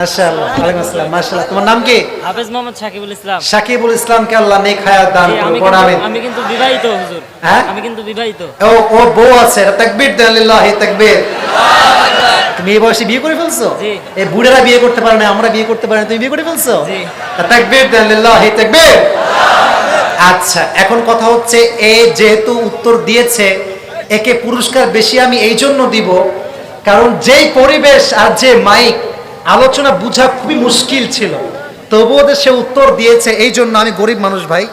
তোমার নাম কি? হাফেজ মোহাম্মদ সাকিবুল ইসলাম। সাকিবুল ইসলামকে আল্লাহ নেক হায়াত দান করুন আমিন। আমি কিন্তু বিবাহিত হুজুর। হ্যাঁ? আমি কিন্তু বিবাহিত। ও ও বউ আছে তাকবীর দেন লিল্লাহি তাকবীর। তুমি এই বয়সে বিয়ে করে ফেলছো? এই বুড়েরা বিয়ে করতে পারে না আমরা বিয়ে করতে পারি না তুমি বিয়ে করে ফেলছো? তাকবীর দেন লিল্লাহি তাকবীর। আচ্ছা এখন কথা হচ্ছে এ যেহেতু উত্তর দিয়েছে একে পুরস্কার বেশি আমি এই জন্য দিব কারণ যেই পরিবেশ আর যে মাইক আলোচনা বুঝা খুবই মুশকিল ছিল। তবুও সে উত্তর দিয়েছে, এই জন্য আমি গরিব মানুষ ভাই।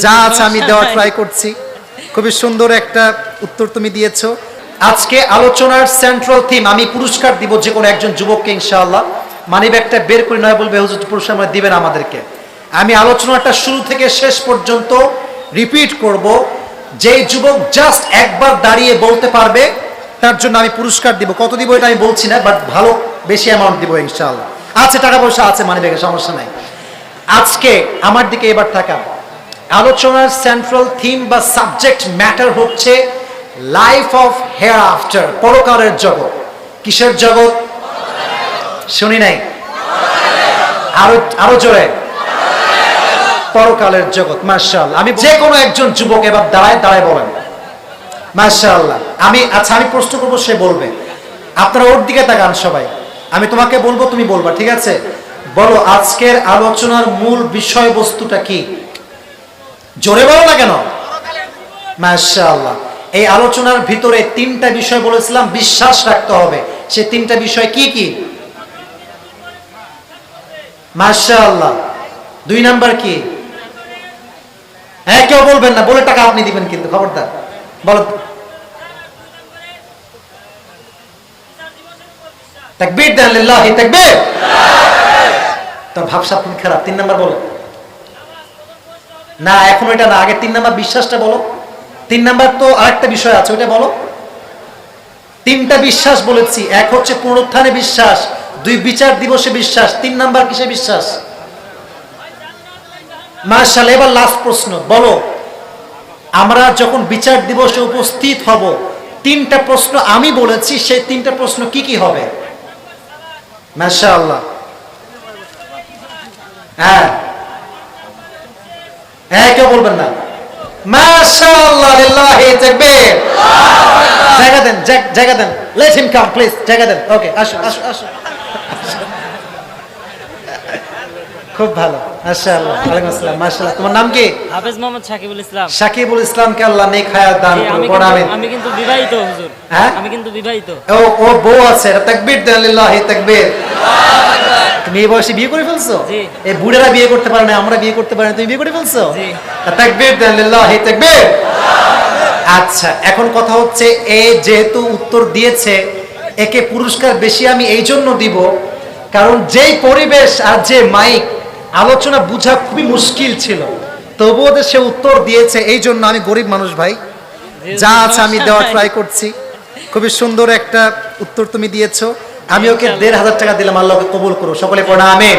যা আছে আমি দেওয়ার ট্রাই করছি। খুবই সুন্দর একটা উত্তর তুমি দিয়েছ। আজকে আলোচনার সেন্ট্রাল থিম আমি পুরস্কার দিব যে কোনো একজন যুবককে ইনশাআল্লাহ। মানি ব্যাগটা বের করে নয় বলবে, হুজুর, পুরস্কার মানে দিবেন আমাদেরকে। আমি আলোচনাটা শুরু থেকে শেষ পর্যন্ত রিপিট করব। যে যুবক জাস্ট একবার দাঁড়িয়ে বলতে পারবে, তার জন্য আমি পুরস্কার দিব। কত দিব এটা আমি বলছি না বাট ভালো বেশি অ্যামাউন্ট দিব ইনশাআল্লাহ। আছে টাকা পয়সা আছে মানি ব্যাগে সমস্যা নাই। আজকে আমার দিকে এবার থাকা আলোচনার সেন্ট্রাল থিম বা সাবজেক্ট ম্যাটার হচ্ছে লাইফ অফ হেয়ার আফটার পরকালের জগৎ। কিসের জগৎ? শুনি নাই? আরও আরও জোরে। পরকালের জগৎ মার্শাল আমি যে কোনো একজন যুবক এবার দাঁড়ায় দাঁড়ায় বলেন। মার্শাল্লাহ আমি আচ্ছা আমি প্রশ্ন করব, সে বলবে। আপনারা ওর দিকে তাকান সবাই। আমি তোমাকে বলব, তুমি বলবা, ঠিক আছে? বলো, আজকের আলোচনার মূল বিষয়বস্তুটা কি? জোরে বলো না কেন? মাশাআল্লাহ। এই আলোচনার ভিতরে তিনটা বিষয় বলেছিলাম, বিশ্বাস রাখতে হবে। সে তিনটা বিষয় কি কি? মাশাআল্লাহ। দুই নাম্বার কি? হ্যাঁ কেউ বলবেন না, বলে টাকা আপনি দিবেন কিন্তু, খবরদার। বলো। তাকবীর দেন লিল্লাহি তাকবীর। তোর ভাবসা তুমি খারাপ, তিন নাম্বার বলো। না, এখন না, আগে তিন নাম্বার বিশ্বাসটা বলো। তিন নাম্বার তো আরেকটা বিষয় আছে, ওইটা বলো। তিনটা বিশ্বাস বলেছি, এক হচ্ছে পুনরুত্থানে বিশ্বাস, দুই বিচার দিবসে বিশ্বাস, তিন নাম্বার কিসে বিশ্বাস? মার্শাল এবার লাস্ট প্রশ্ন, বলো। আমরা যখন বিচার দিবসে উপস্থিত হব, তিনটা প্রশ্ন আমি বলেছি, সেই তিনটা প্রশ্ন কি কি হবে? মাশাআল্লাহ। হ্যাঁ। হ্যাঁ কেউ বলবেন না। মাশাআল্লাহ, লিল্লাহি তাকবীর। জায়গা দেন জায়গা দেন। লেট হিম কাম প্লিজ জায়গা দেন। ওকে আসো আসো আসো খুব ভালো মাশাআল্লাহ ওয়ালাইকুম আসসালাম মাশাআল্লাহ। তোমার নাম কি? হাফেজ মোহাম্মদ সাকিবুল ইসলাম। সাকিবুল আল্লাহ নেক হায়াত দান আমি কিন্তু আমিন। আমি কিন্তু বিবাহিত হুজুর। হ্যাঁ? আমি কিন্তু বিবাহিত। ও ও বউ আছে তাকবীর দেন লিল্লাহি তাকবীর। তুমি এই বয়সে বিয়ে করে ফেলছো? জি। এই বুড়েরা বিয়ে করতে পারে না আমরা বিয়ে করতে পারি না তুমি বিয়ে করে ফেলছো? জি। তাকবীর দেন লিল্লাহি তাকবীর। আচ্ছা এখন কথা হচ্ছে এ যেহেতু উত্তর দিয়েছে একে পুরস্কার বেশি আমি এই জন্য দিব কারণ যেই পরিবেশ আর যে মাইক, আলোচনা বুঝা খুবই মুশকিল ছিল। তবুও সে উত্তর দিয়েছে, এই জন্য আমি গরিব মানুষ ভাই। যা আছে আমি দেওয়া ট্রাই করছি। খুবই সুন্দর একটা উত্তর তুমি দিয়েছ। আমি ওকে দেড় হাজার টাকা দিলাম, আল্লাহকে কবুল করো। সকলে পড়া আমি